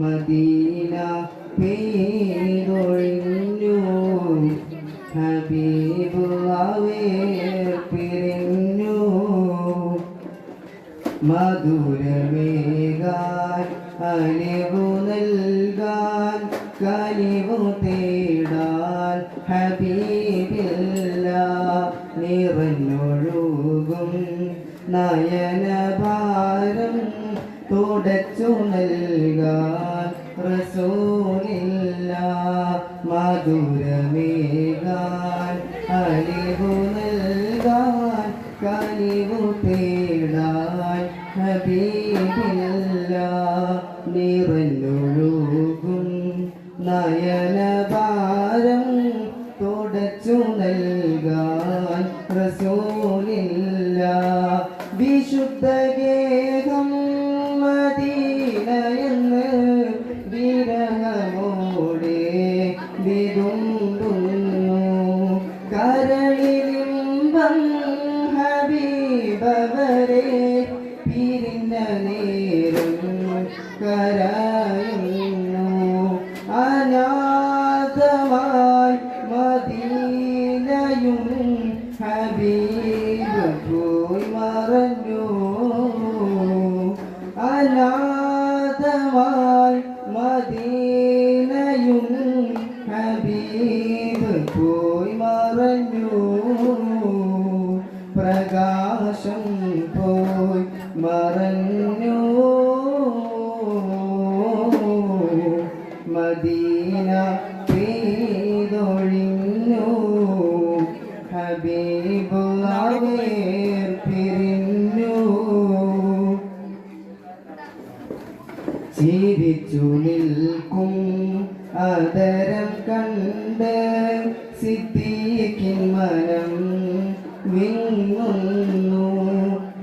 Medina പെയ്തൊഴിഞ്ഞു ഹബീബുള്ളവേ പിരിഞ്ഞു. മധുരമേകാൻ അലിവു നൽകാൻ കനിവു തേടാൻ ഹബീബില്ല. നിറഞ്ഞൊഴുകും നയനഭാരം തുടച്ചു നൽകാൻ റസൂലില്ല മധുരമേകാൻ അലിവു നൽകാൻ കലിവു തേടാൻ ഹബീബില്ല. നിറഞ്ഞൊഴുകും നയനഭാരം തുടച്ചു നൽകാൻ കരയുന്നു പ്രകാശം പോയി മറഞ്ഞു. ചിരിച്ചു നിൽക്കും. അതരം കണ്ട് സിദ്ധിക്കും മനം വിങ്ങുന്നു.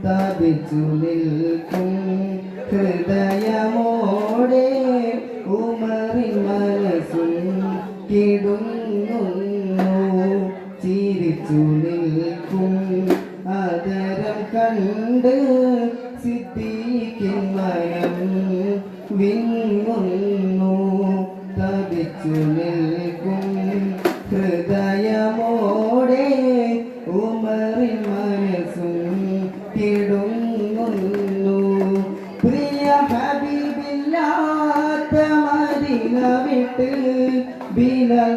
തപിച്ചു നിൽക്കും. ഹൃദയമോടെ ഉമറിൻ മനസ്സും കിടുങ്ങുന്നു. ചിരിച്ചു നിൽക്കും. അതരം കണ്ട് വിങ്ങുന്നു തപിച്ചു നിൽക്കും ഹൃദയമോടെ ഉമറിൻ മനസ്സും കിടുങ്ങുന്നു പ്രിയ ഹബീബില്ലാത്ത മദീന വിട്ട് ബിലൽ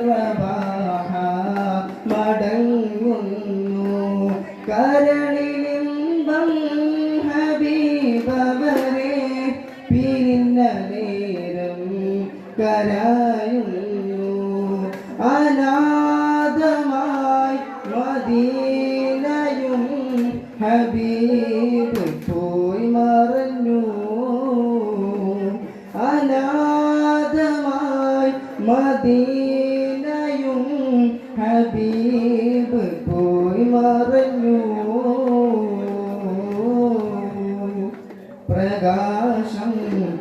അനാഥമായി മദീനയും ഹബീബ് പോയി മറഞ്ഞു. അനാദമായി മദീനയും ഹബീബ് പോയി മറഞ്ഞു. പ്രകാശം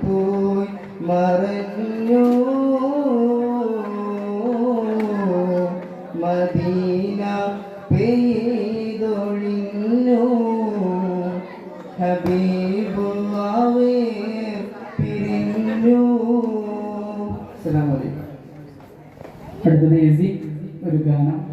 പോയി മറഞ്ഞു. മദീന പെയ്തൊഴിഞ്ഞു. ഹബീബുള്ളാവേ പിരിഞ്ഞു. അടുത്തത് എസി ഒരു ഗാനം.